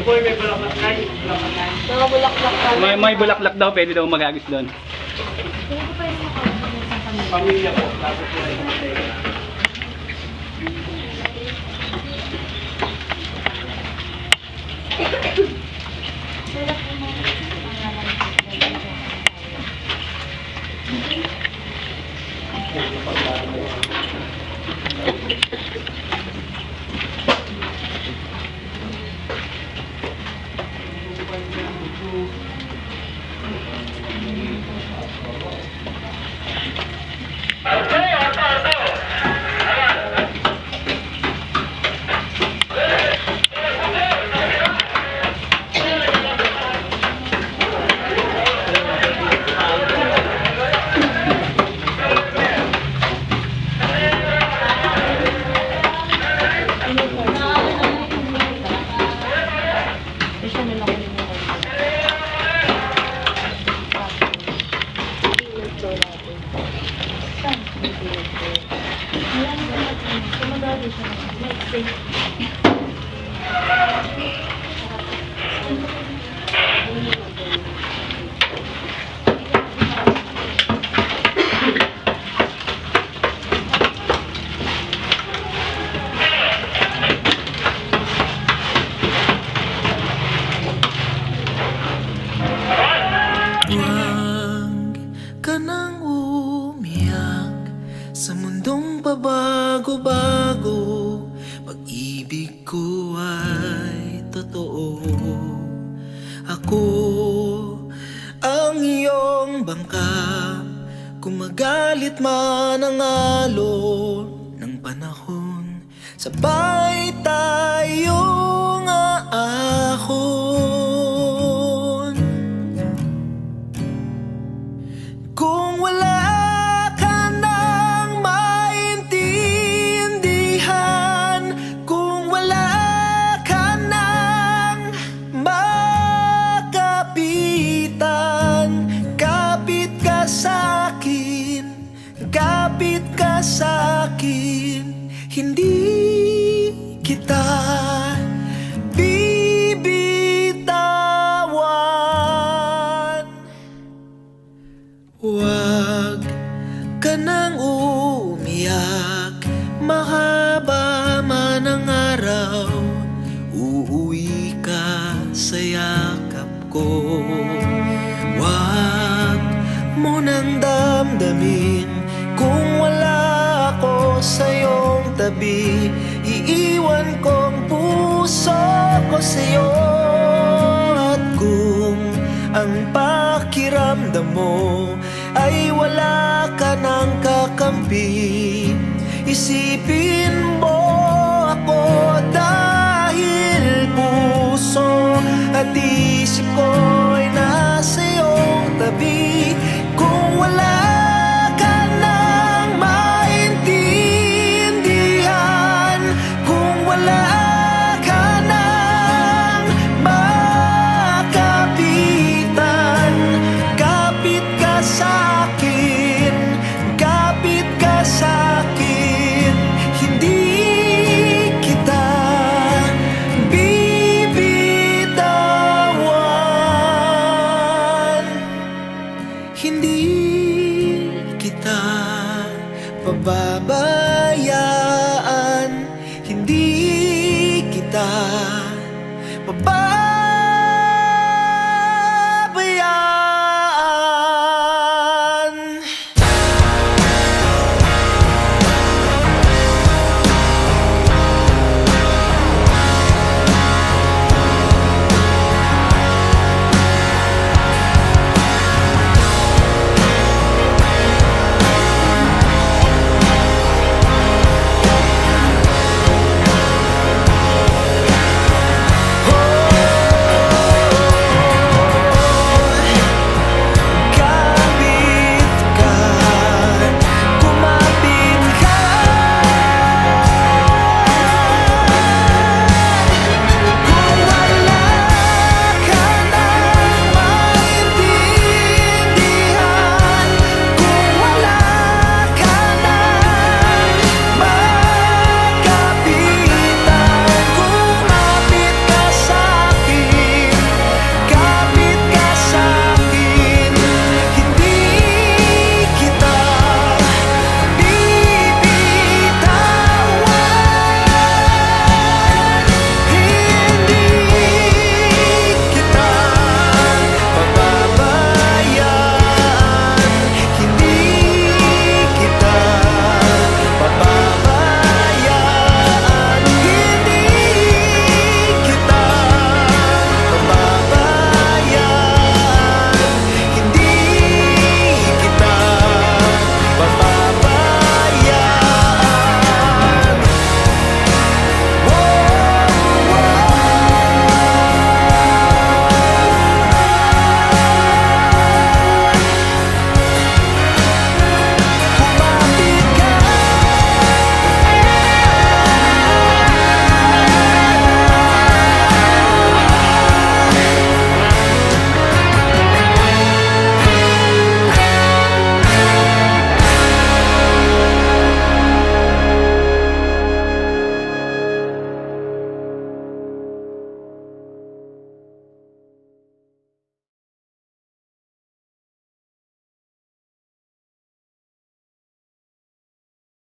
Boy, may bulaklak na. Na. Mga bulaklak pa. May, may bulaklak daw, pwede daw magagis doon. Pamilya ko. Tapos ko Huwag ay totoo. Ako ang iyong bangka. Kung magalit man ang alon ng panahon Sabay tayong ka sa'kin Hindi kita bibitawan. Huwag ka nang umiyak Mahaba man ang araw Uuwi ka sa yakap ko. Huwag mo nang damdamin Kung ako sa iyong tabi. Iiwan kong puso ko sa iyo At kung ang pakiramdam mo ay wala ka ng kakampi Isipin kita